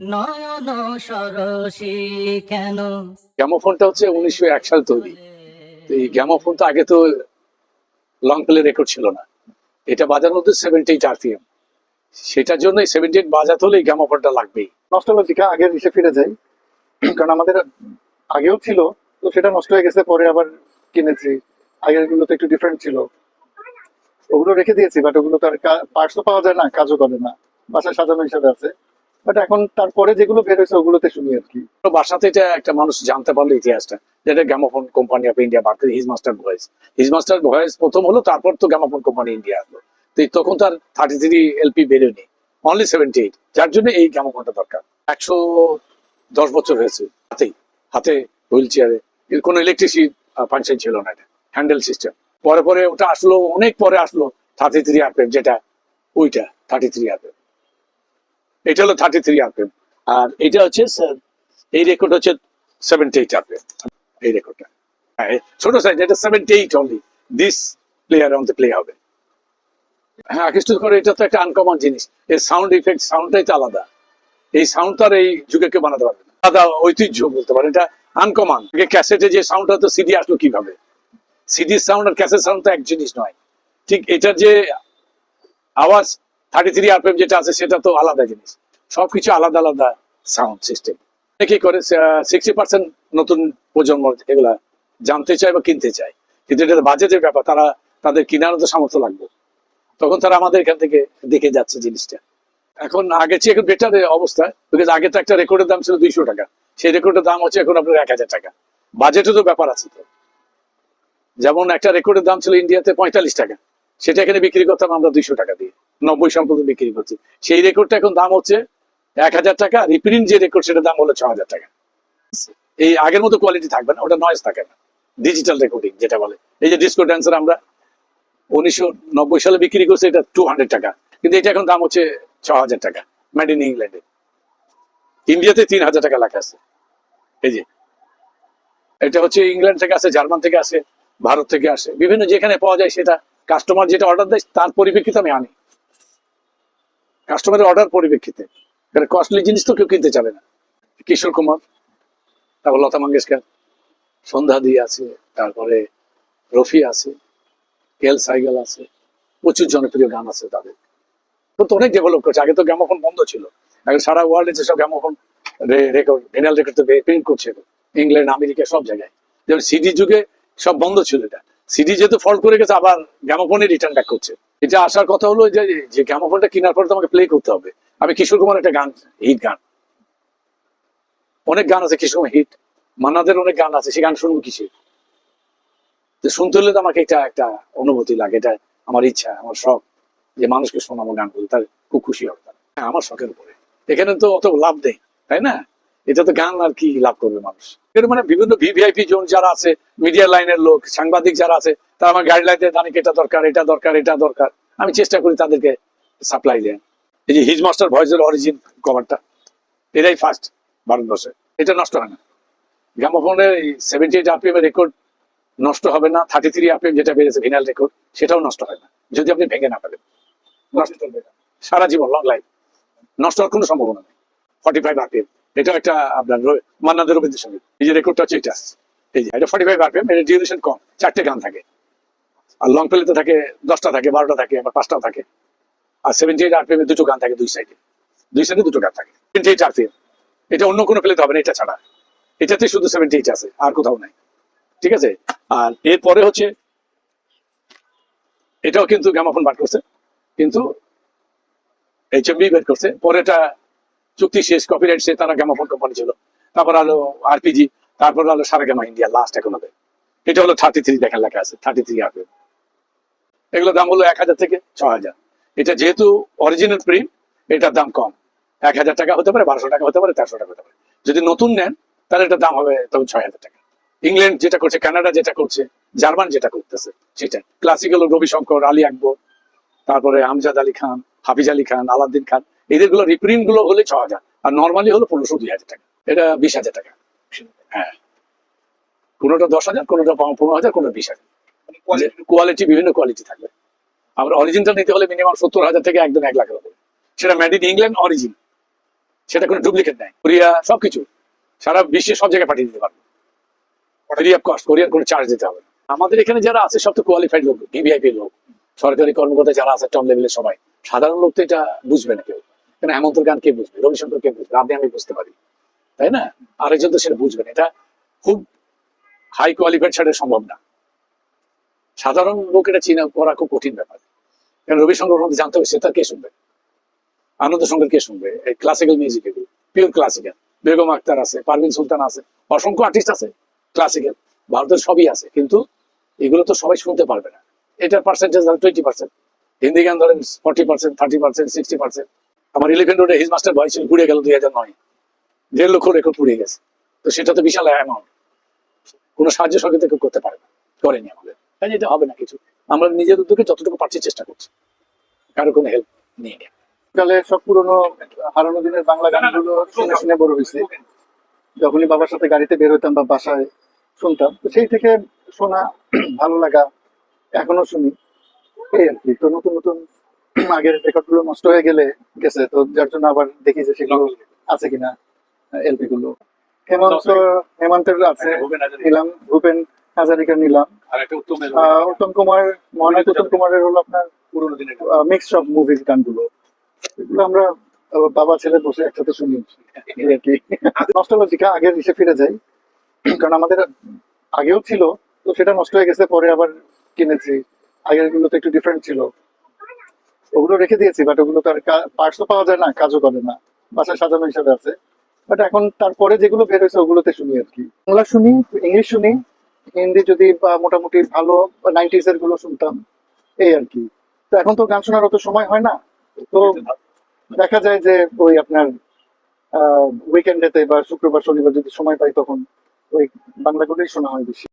নয়ন সরসী কেন? গ্যামোফোনটা হচ্ছে উনিশশো এক সাল তৈরি। তো এই গ্যামোফোন তো আগে তো লং প্লে রেকর্ড ছিল না। এটা বাজার মধ্যে সেভেন্টি এইট আরপিএম সেটার জন্য সেভেন্টি এইট বাজাতে হলে এই গ্যামোফোনটা লাগবেই। নস্টালজিকা আগের ইসে ফিরে যাই। কারণ আমাদের আগেও ছিল তো সেটা নষ্ট হয়ে গেছে পরে আবার কিনেছি। আগেরগুলো তো একটু ডিফারেন্ট ছিল। ওগুলো রেখে দিয়েছি বাট ওগুলো তার পার্টসও পাওয়া যায় না কাজও করে না। বাসায় সাজানো হিসাবে আছে। বাট এখন তারপরে যেগুলো বের হয়েছে ওগুলোতে শুনি আর কি। বাসাতে এটা একটা মানুষ জানতে পারল ইতিহাসটা। যেটা gramophone company of India bar His Master Voice His Master Voice প্রথম হলো, তারপর তো গ্যামোফোন কোম্পানি ইন্ডিয়া আসলো। তো তখন তার থার্টি থ্রি এলপি বেরোয়নি। অনলি সেভেন্টি এইট যার জন্য এই গ্যামোফোনটা দরকার। একশো দশ বছর হয়েছে। হাতেই। হাতে হুইল চেয়ারে। কোনো ইলেকট্রিসি ফাংশন ছিল না এটা। হ্যান্ডেল সিস্টেম পরে পরে ওটা আসলো, অনেক পরে আসলো। থার্টি থ্রি আরপিএম যেটা, ওইটা থার্টি থ্রি আরপিএম এটা হলো থার্টি থ্রি আরপিএম আর এটা হচ্ছে এই রেকর্ড হচ্ছে সেভেন্টি এইট আরপিএম এই রেকর্ডটা হ্যাঁ ছোট সাইজ এটা seventy eight only this player on the play হবে। হ্যাঁ আকৃষ্ট করে এটা তো একটা আনকমন জিনিস। এর সাউন্ড ইফেক্ট সাউন্ডটাই তো আলাদা। এই সাউন্ড তো আর এই যুগে কেউ বানাতে পারবে না। আলাদা ঐতিহ্য বলতে পারে এটা আনকমন ক্যাসেটে যে সাউন্ড হতো সিডি আসলো কীভাবে? সিডির সাউন্ড আর ক্যাসেট সাউন্ড তো এক জিনিস নয়। ঠিক এটার যে আওয়াজ থার্টি থ্রি আরপিএম যেটা আছে, সেটা তো আলাদা জিনিস। সবকিছু আলাদা আলাদা সাউন্ড সিস্টেম কি করে? সিক্সটি পার্সেন্ট নতুন প্রজন্ম এগুলা জানতে চায় বা কিনতে চায়। কিন্তু এটা বাজেটের ব্যাপার, তারা, তাদের কেনারও তো সামর্থ্য লাগবে। তখন তারা আমাদের এখান থেকে দেখে যাচ্ছে জিনিসটা। এখন আগে চেয়ে এখন বেটার অবস্থা বিকজ আগে তো একটা রেকর্ডের দাম ছিল দুইশো টাকা। সেই রেকর্ডের দাম হচ্ছে এখন আপনার এক হাজার টাকা। বাজেটও তো ব্যাপার আছে তো। যেমন একটা রেকর্ডের দাম ছিল ইন্ডিয়াতে পঁয়তাল্লিশ টাকা। সেটা এখানে বিক্রি করতাম আমরা দুইশো টাকা দিয়ে। নব্বই সম্পর্কে বিক্রি করছি। সেই রেকর্ডটা এখন দাম হচ্ছে এক হাজার টাকা রিপ্রিন্ট যে রেকর্ড সেটার দাম হলো ছ হাজার টাকা। এই আগের মতো কোয়ালিটি থাকবে না, ওটা নয়েজ থাকে না। ডিজিটাল রেকর্ডিং যেটা বলে। এই যে ডিসকো ড্যান্সার আমরা, উনিশশো নব্বই সালে বিক্রি করছি এটা টু টাকা। কিন্তু এটা এখন দাম হচ্ছে ছ হাজার টাকা মেড ইন ইংল্যান্ডে ইন্ডিয়াতে তিন হাজার টাকা লেখা আছে। এই যে, এটা হচ্ছে ইংল্যান্ড থেকে আসে জার্মান থেকে আসে, ভারত থেকে আসে। বিভিন্ন যেখানে পাওয়া যায় সেটা কাস্টমার যেটা অর্ডার দেয়, তার পরিপ্রেক্ষিতে আমি আনি। কাস্টমারের অর্ডার পরিপ্রেক্ষিতে। কস্টলি জিনিস তো কেউ কিনতে চাবে না। কিশোর কুমার, তারপর লতা মঙ্গেশকর, সন্ধ্যা দি আছে, তারপরে রফি আছে, কেল সাইকেল আছে, প্রচুর জনপ্রিয় গান আছে তাদের। তো অনেক ডেভেলপ করছে। আগে তো গ্রামোফোন বন্ধ ছিল। এখন সারা ওয়ার্ল্ডে যেসব গ্রামোফোন রেকর্ড ভিনাল রেকর্ড তো প্রিন্ট করছে ইংল্যান্ড আমেরিকা সব জায়গায়। যেমন সিডি যুগে সব বন্ধ ছিল এটা। সিডি যেহেতু ফল্ট করে গেছে, আবার গ্রামোফোনে রিটার্ন ব্যাক করছে। এটা আসার কথা হলো যে যে গ্রামোফোনটা কেনার পর তো আমাকে প্লে করতে হবে। আমি কিশোর কুমার একটা গান হিট গান। অনেক গান আছে কিশোর কুমার হিট মান্নাদের অনেক গান আছে সেই গান শুনব কিসে তো শুনতে হলে তো আমাকে এটা একটা অনুভূতি লাগে, এটা আমার ইচ্ছা, আমার শখ যে মানুষকে শোনাবো গান বলে তার খুব খুশি হবে। তারা। হ্যাঁ আমার শখের উপরে। এখানে তো অত লাভ নেই, তাই না? এটা তো গান আর কি লাভ করবে মানুষ? এর মানে বিভিন্ন ভিভিআইপি জোন যারা আছে মিডিয়া লাইনের লোক, সাংবাদিক যারা আছে, তারা আমার গাইডলাইনে জানে কি এটা দরকার এটা দরকার এটা দরকার। আমি চেষ্টা করি তাদেরকে সাপ্লাই দেয় এই যে হিজ মাস্টার ভয়েসের অরিজিন কভারটা এটাই ফার্স্ট ভারতবর্ষে। এটা নষ্ট হয় না। গ্রামোফোনের সেভেন্টি এইট আরপিএম রেকর্ড নষ্ট হবে না থার্টি থ্রি আরপিএম যেটা বেড়েছে ভিনাল রেকর্ড সেটাও নষ্ট হয় না, যদি আপনি ভেঙে না ফেলেন। নষ্ট সারা জীবন লং লাইফ নষ্ট হওয়ার কোনো সম্ভাবনা নেই। ফর্টি ফাইভ আরপিএম এটা একটা আপনার মান্নাদের রবীন্দ্র সংগীত। এই যে রেকর্ডটা হচ্ছে এটা। এই যে, এটা ফর্টি ফাইভ আরপিএম এটা ডিউরেশন কম, চারটে গান থাকে। আর লং প্লেতে থাকে, দশটা থাকে, বারোটা থাকে, আবার পাঁচটাও থাকে। আর সেভেন্টি এইট আরপিএম দুটো গান থাকে দুই সাইডে দুই সাইডে দুটো গান থাকে। সেভেন্টি এইট আরপিএম এটা অন্য কোনো প্লেতে হবে না, এটা ছাড়া। এটাতে শুধু সেভেন্টি এইট আছে, আর কোথাও নাই। ঠিক আছে? আর এরপরে হচ্ছে, এটাও কিন্তু গ্যামাফোন বার করছে। কিন্তু এইচএমবি বের করছে। পরে এটা চুক্তি শেষ কপিরাইট শেষ, তারা গ্রামাফোন কোম্পানি ছিল। তারপর আলো আরপিজি তারপর আলো সারা গ্রামা ইন্ডিয়া লাস্ট এখন হবে এটা হলো থার্টি থ্রি দেখেন লেখা আছে থার্টি থ্রি আরপি এগুলো দাম হলো এক হাজার থেকে ছ হাজার। এটা যেহেতু অরিজিনাল প্রিন্ট এটার দাম কম। এক হাজার টাকা হতে পারে, বারোশো টাকা হতে পারে, তেরোশো টাকা হতে পারে। যদি নতুন নেন, তাহলে এটার দাম হবে তখন ছয় হাজার টাকা। ইংল্যান্ড যেটা করছে কানাডা যেটা করছে জার্মান যেটা করতেছে সেটা ক্লাসিক্যাল রবি শঙ্কর আলী আকবর, তারপরে আমজাদ আলী খান, হাফিজ আলী খান আলাদ্দিন খান। এদেরগুলো রিপ্রিন্টগুলো হলে ছ হাজার আর নর্মালি হলো পনেরোশো দুই হাজার টাকা। এটা বিশ হাজার টাকা। হ্যাঁ। কোনোটা দশ হাজার কোনোটা পনেরো হাজার কোনোটা বিশ হাজার। কোয়ালিটি বিভিন্ন কোয়ালিটি থাকবে। আমরা অরিজিনটা নিতে হলে মিনিমাম সত্তর হাজার থেকে একদম এক লাখের হবে সেটা মেড ইন ইংল্যান্ড অরিজিন সেটা কোনো ডুপ্লিকেট নাই। কোরিয়া সবকিছু। সারা বিশ্বে সব জায়গায় পাঠিয়ে দিতে পারবে। ফ্রি অফ কস্ট কোরিয়ার কোনো চার্জ দিতে হবে আমাদের এখানে যারা আছে সব তো কোয়ালিফাইড লোক ভিভিআইপি লোক সরকারি কর্মকর্তা যারা আছে টপ লেভেলের সবাই। সাধারণ লোক তো এটা বুঝবে না কেউ। কেন হেমন্তর গান কে বুঝবে? রবিশঙ্কর কে বুঝবে? আপনি, আমি বুঝতে পারি। তাই না? আরেকজন তো সেটা বুঝবেন। এটা খুব হাই কোয়ালিফাইড ছাড়া সম্ভব না। সাধারণ লোক এটা চিনা, করা খুব কঠিন ব্যাপার। কারণ রবিশঙ্কর মধ্যে জানতে হবে, সেটা কে শুনবে? আনন্দ সংগীত কে শুনবে? এই ক্লাসিক্যাল মিউজিক এগুলো পিওর ক্লাসিক্যাল বেগম আক্তার আছে, পারভিন সুলতান আছে, অসংখ্য আর্টিস্ট আছে ক্লাসিক্যাল ভারতের সবই আছে, কিন্তু এগুলো তো সবাই শুনতে পারবে না। এটার পার্সেন্টেজ টোয়েন্টি পার্সেন্ট হিন্দি গান ধরেন forty percent thirty percent sixty percent আমার ইলেভেন রোডে হিজ মাস্টার ভয় ছিল পুড়ে গেল দুই হাজার নয়। দেড় লক্ষ রেকর্ড পুড়ে গেছে। তো সেটা তো বিশাল অ্যামাউন্ট কোনো সাহায্য সহযোগিতা কেউ করতে পারে না। করেনি আমাদের। তাই এটা হবে না কিছু। আমরা নিজের উদ্যোগে যতটুকু পারছি চেষ্টা করছি। কারও কোনো হেল্প নিয়ে নিয়ে কালে সব পুরনো হারানো দিনের বাংলা গানগুলো শুনে শুনে বড় হয়েছে। যখনই বাবার সাথে গাড়িতে বের হতাম বা বাসায় শুনতাম তো সেই থেকে শোনা ভালো লাগা এখনও শুনি। এই আর কি। তো নতুন নতুন আগের নষ্ট হয়ে গেলে গেছে তো যার জন্য আবার দেখি যে সেগুলো আছে কিনা এলপি গুলো হেমন্ত হেমন্তের আছে নিলাম ভূপেন নিলাম। উত্তম কুমার মহানায়ক উত্তম কুমারের হলো আপনার পুরোনো দিনের মিক্স অফ মুভির গানগুলো। এগুলো আমরা বাবা ছেলে বসে একসাথে শুনি। আর কি নস্টালজিকা আগের ইসে ফিরে যাই। কারণ আমাদের আগেও ছিল তো সেটা নষ্ট হয়ে গেছে পরে আবার কিনেছি। আগেরগুলো তো একটু ডিফারেন্ট ছিল। ওগুলো রেখে দিয়েছি বাট ওগুলো পার্টসও পাওয়া যায় না, কাজও করে না। বাসায় সাজানো হিসাবে আছে। বাট এখন তারপরে যেগুলো বের হয়েছে, ওগুলোতে শুনি আর কি। বাংলা শুনি, ইংলিশ শুনি, হিন্দি যদি মোটামুটি ভালো নাইনটিস এরগুলো শুনতাম, এই আর কি। তো এখন তো গান শোনার অত সময় হয় না। তো দেখা যায় যে ওই আপনার উইকেন্ডেতে বা শুক্রবার, শনিবার যদি সময় পাই তখন, ওই বাংলাগুলোই শোনা হয় বেশি।